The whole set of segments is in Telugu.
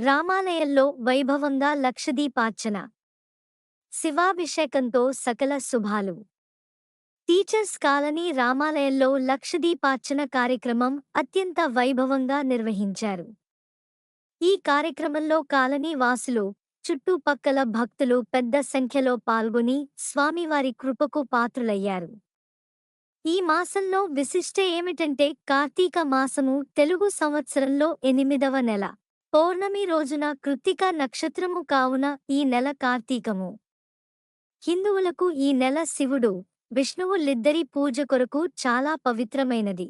రామాలయంలో వైభవంగా లక్షదీపార్చన. శివాభిషేకంతో సకల శుభాలు. టీచర్స్ కాలనీ రామాలయంలో లక్షదీపార్చన కార్యక్రమం అత్యంత వైభవంగా నిర్వహించారు. ఈ కార్యక్రమంలో కాలనీ వాసులు చుట్టుపక్కల భక్తులు పెద్ద సంఖ్యలో పాల్గొని స్వామివారి కృపకు పాత్రులయ్యారు. ఈ మాసంలో విశిష్ట ఏమిటంటే కార్తీక మాసము తెలుగు సంవత్సరంలో ఎనిమిదవ నెల. పౌర్ణమి రోజున కృత్తిక నక్షత్రము కావున ఈ నెల కార్తీకము. హిందువులకు ఈ నెల శివుడు విష్ణువులిద్దరి పూజ కొరకు చాలా పవిత్రమైనది.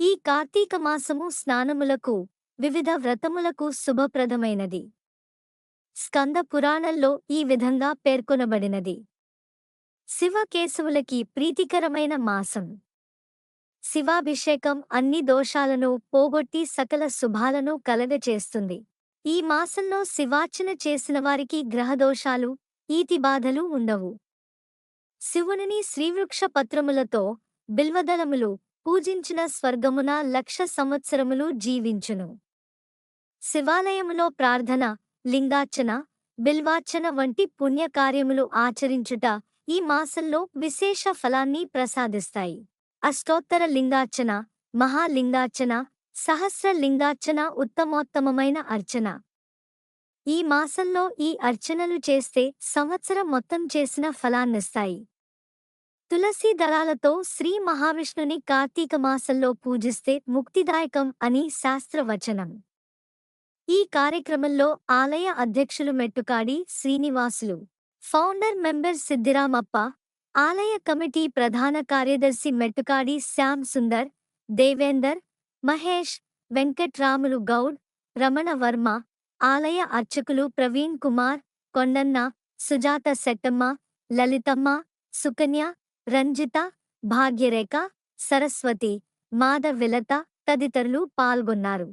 ఈ కార్తీక మాసము స్నానములకు వివిధ వ్రతములకు శుభప్రదమైనది. స్కంద పురాణంలో ఈ విధంగా పేర్కొనబడినది. శివకేశవులకి ప్రీతికరమైన మాసం. శివాభిషేకం అన్ని దోషాలను పోగొట్టి సకల శుభాలను కలగచేస్తుంది. ఈ మాసంలో శివార్చన చేసిన వారికి గ్రహదోషాలు ఈతిబాధలు ఉండవు. శివునిని శ్రీవృక్ష పత్రములతో బిల్వదళములు పూజించిన స్వర్గమున లక్ష సంవత్సరములు జీవించును. శివాలయములో ప్రార్థన లింగార్చన బిల్వార్చన వంటి పుణ్యకార్యములు ఆచరించుట ఈ మాసంలో విశేష ఫలాన్ని ప్రసాదిస్తాయి. అష్టోత్తర లింగార్చన మహాలింగార్చన సహస్ర లింగార్చన ఉత్తమోత్తమమైన అర్చన. ఈ మాసంలో ఈ అర్చనలు చేస్తే సంవత్సరం మొత్తం చేసిన ఫలాన్నిస్తాయి. తులసి దళాలతో శ్రీ మహావిష్ణుని కార్తీక మాసంలో పూజిస్తే ముక్తిదాయకం అని శాస్త్రవచనం. ఈ కార్యక్రమంలో ఆలయ అధ్యక్షులు మెట్టుకాడి శ్రీనివాసులు ఫౌండర్ మెంబర్ సిద్దిరామప్ప ఆలయ కమిటీ ప్రధాన కార్యదర్శి మెట్టుకాడి శ్యామ్ సుందర్ దేవేందర్ మహేష్ వెంకట్రాములు గౌడ్ రమణ వర్మ ఆలయ అర్చకులు ప్రవీణ్ కుమార్ కొండన్న సుజాత శెట్టమ్మ లలితమ్మ సుకన్య రంజిత భాగ్యరేఖ సరస్వతి మాధవిలత తదితరులు పాల్గొన్నారు.